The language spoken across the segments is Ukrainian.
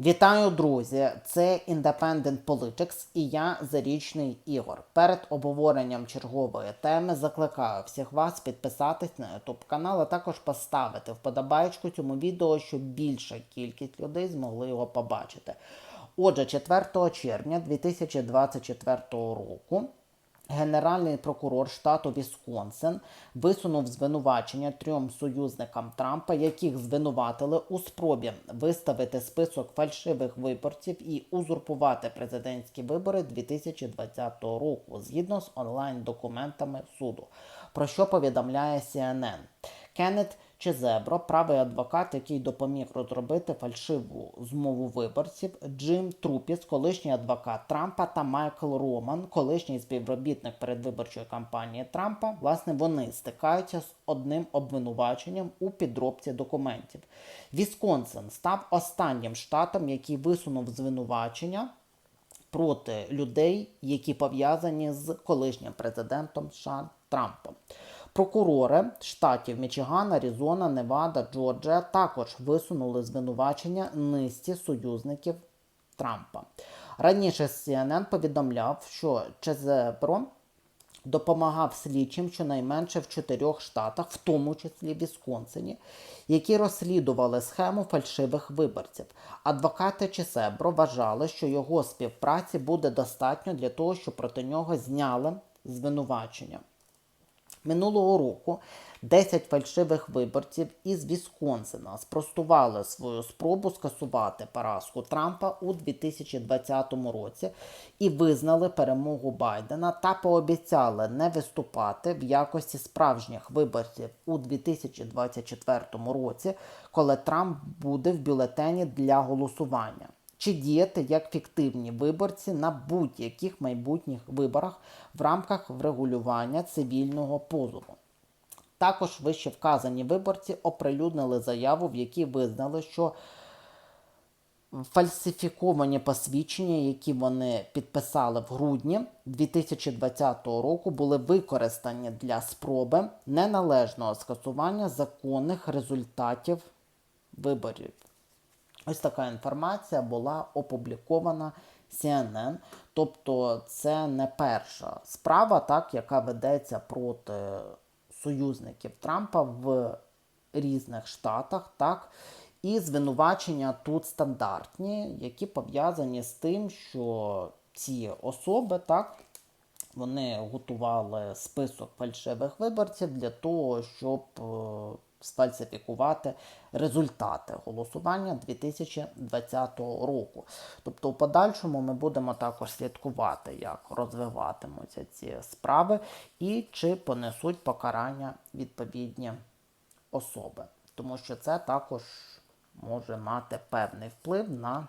Вітаю, друзі! Це Independent Politics і я Зарічний Ігор. Перед обговоренням чергової теми закликаю всіх вас підписатись на YouTube канал, а також поставити вподобайку цьому відео, щоб більша кількість людей змогли його побачити. Отже, 4 червня 2024 року Генеральний прокурор штату Вісконсин висунув звинувачення трьом союзникам Трампа, яких звинуватили у спробі виставити список фальшивих виборців і узурпувати президентські вибори 2020 року згідно з онлайн-документами суду. Про що повідомляє CNN. Кеннет Чезебро, правий адвокат, який допоміг розробити фальшиву змову виборців, Джим Трупіс, колишній адвокат Трампа, та Майкл Роман, колишній співробітник передвиборчої кампанії Трампа, власне, вони стикаються з одним обвинуваченням у підробці документів. Вісконсин став останнім штатом, який висунув звинувачення проти людей, які пов'язані з колишнім президентом США Трампом. Прокурори штатів Мічиган, Аризона, Невада, Джорджія також висунули звинувачення низці союзників Трампа. Раніше CNN повідомляв, що Чезепро допомагав слідчим щонайменше в чотирьох штатах, в тому числі Вісконсині, які розслідували схему фальшивих виборців. Адвокати Чесебро вважали, що його співпраці буде достатньо для того, щоб проти нього зняли звинувачення. Минулого року 10 фальшивих виборців із Вісконсина спростували свою спробу скасувати поразку Трампа у 2020 році і визнали перемогу Байдена та пообіцяли не виступати в якості справжніх виборців у 2024 році, коли Трамп буде в бюлетені для голосування чи діяти як фіктивні виборці на будь-яких майбутніх виборах в рамках врегулювання цивільного позову. Також вище вказані виборці оприлюднили заяву, в якій визнали, що фальсифіковані посвідчення, які вони підписали в грудні 2020 року, були використані для спроби неналежного скасування законних результатів виборів. Ось така інформація була опублікована CNN. Тобто це не перша справа, так, яка ведеться проти союзників Трампа в різних штатах. так. І звинувачення тут стандартні, які пов'язані з тим, що ці особи так, вони готували список фальшивих виборців для того, щоб сфальсифікувати результати голосування 2020 року. Тобто, у подальшому ми будемо також слідкувати, як розвиватимуться ці справи і чи понесуть покарання відповідні особи. Тому що це також може мати певний вплив на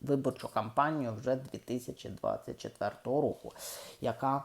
виборчу кампанію вже 2024 року, яка